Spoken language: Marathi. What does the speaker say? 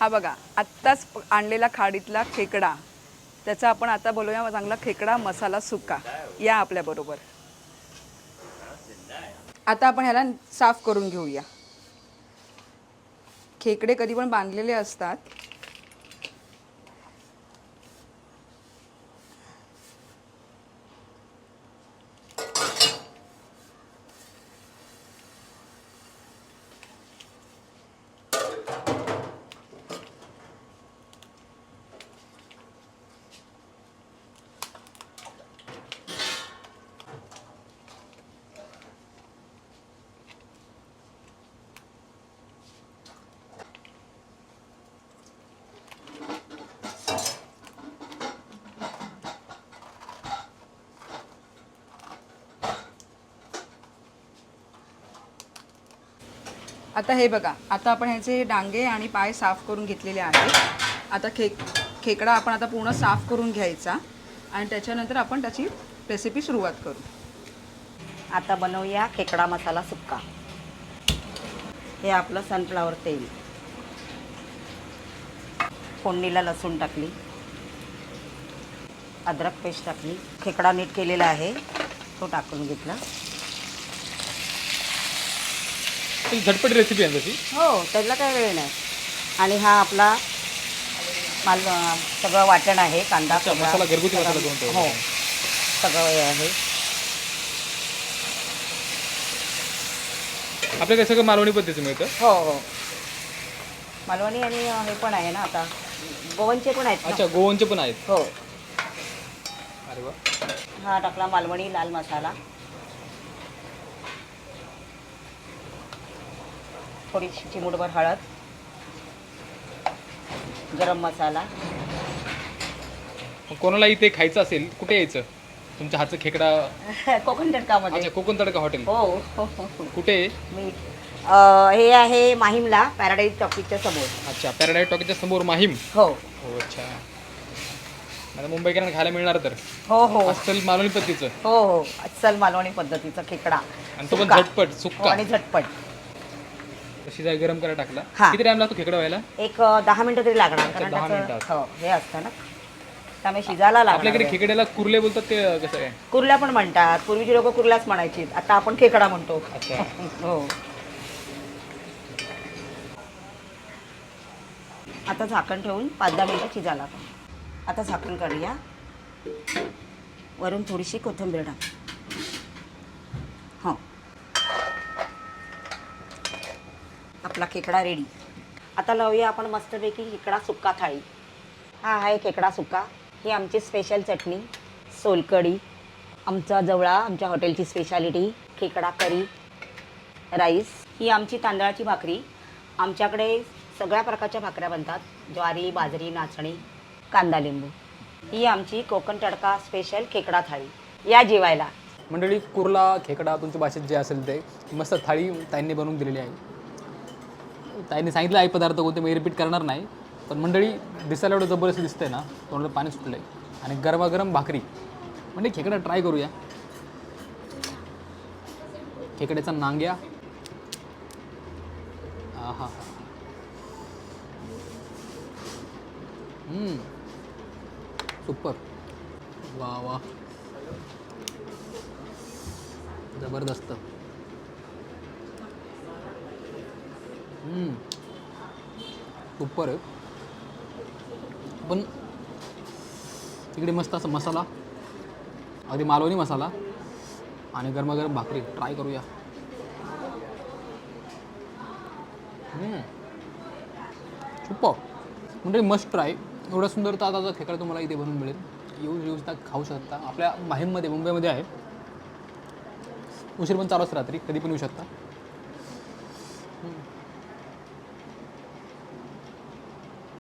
हा बघा आत्ताच आणलेला खाडीतला खेकडा. त्याचा आपण आता बोलूया चांगला खेकडा मसाला सुका या आपल्याबरोबर आता आपण ह्याला साफ करून घेऊया. खेकडे कधी पण बांधलेले असतात. आता हे बघा आता आपण ह्याचे डांगे आणि पाय साफ करून घेतलेले आहेत. आता खे खेकडा आपण आता पूर्ण साफ करून घ्यायचा आणि त्याच्यानंतर आपण त्याची रेसिपी सुरुवात करू. आता बनवूया खेकडा मसाला सुक्का. हे आपलं सनफ्लावर तेल. फोडणीला लसूण टाकली. अद्रक पेस्ट टाकली. खेकडा नीट केलेला आहे. तो टाकून घेतला. ती झटपट रेसिपी आहे तशी? हो त्याला काय वेळ नाही. आणि हा आपला माल सगळं वाटण आहे कांदा अच्छा, मसाला घरगुती मसाला करून ठेवला. हो सगळं हे आहे. आपल्याकडे सगळं मालवणी पद्धतीचं मिळतं? हो हो. मालवणी आणि हे पण आहे ना आता. गोवनचे पण आहेत अच्छा गोवनचे पण आहेत. हो. अरे वा. हा टाकला मालवणी लाल मसाला. थोडीशी चिमूटभर हळद गरम मसाला. कोणाला इथे खायचं असेल कुठे यायचं? तुमच्या हातचं खेकडा? कोकण तडकामध्ये. अच्छा कोकण तडका हॉटेल. हो हो हो हो. कुठे? मी हे आहे माहीमला पॅराडाईज टॉकीजच्या समोर. अच्छा पॅराडाईट टॉकीच्या समोर माहीम? हो. हो अच्छा. आता मुंबईकरांना खायला मिळणार तर? हो हो. अस्सल मालवणी पद्धतीचं. हो हो. अस्सल मालवणी पद्धतीचा खेकडा. आणि तो पण. झटपट सुक्का आणि झटपट. शिजाय गरम करायला टाकला. हा. किती टाइम लागतो खेकडा व्हायला? एक अं, दहा मिनिटं तरी लागणार कारण दहा त्याचं मिनिटात. हो हे असतं ना. त्यामुळे शिजायला आपल्याकडे लागणार खेकड्याला कुर्ले बोलतात ते कसं आहे? कुर्ल्या पण म्हणतात. पूर्वीची लोक कुर्ल्याच म्हणायची आता आपण खेकडा म्हणतो. अच्छा. हो. आता झाकण ठेवून पाच दहा मिनिटं शिजायला. आता झाकण काढूया वरून थोडीशी कोथिंबीर टाक. आपला खेकडा रेडी आता लावूया आपण मस्तपैकी खेकडा सुक्का थाळी. हा आहे खेकडा सुक्का. ही आमची स्पेशल चटणी सोलकढी आमचा जवळा आमच्या हॉटेलची स्पेशालिटी खेकडा करी राईस ही आमची तांदळाची भाकरी. आमच्याकडे सगळ्या प्रकारच्या भाकऱ्या बनतात. ज्वारी बाजरी नाचणी कांदा लिंबू. ही आमची कोकण तडका स्पेशल खेकडा थाळी. या जेवायला. मंडळी कुर्ला खेकडा तुमच्या भाषेत जे असेल ते. मस्त थाळी त्यांनी बनवून दिलेली आहे. त्यांनी सांगितलं आहे पदार्थ कोणते मी रिपीट करणार नाही. पण मंडळी दिसायला एवढं जबरदस्त दिसतंय ना तोंडाला पाणी सुटलं आहे आणि गरमागरम भाकरी. म्हणजे खेकडा ट्राय करूया. खेकड्याचा नांग्या. हा हा सुपर. वा वा. जबरदस्त. सुपर आहे. पण तिकडे मस्त असा मसाला अगदी मालवणी मसाला आणि गरमागरम भाकरी. ट्राय करूया. खूप सुपर म्हणजे मस्ट ट्राय एवढा सुंदर ताजा खेकडा तुम्हाला इथे बनवून मिळेल. येऊ येऊ तर खाऊ शकता. आपल्या माहीममध्ये मुंबईमध्ये आहे. उशीर पण चालू असतं रात्री कधी पण येऊ शकता.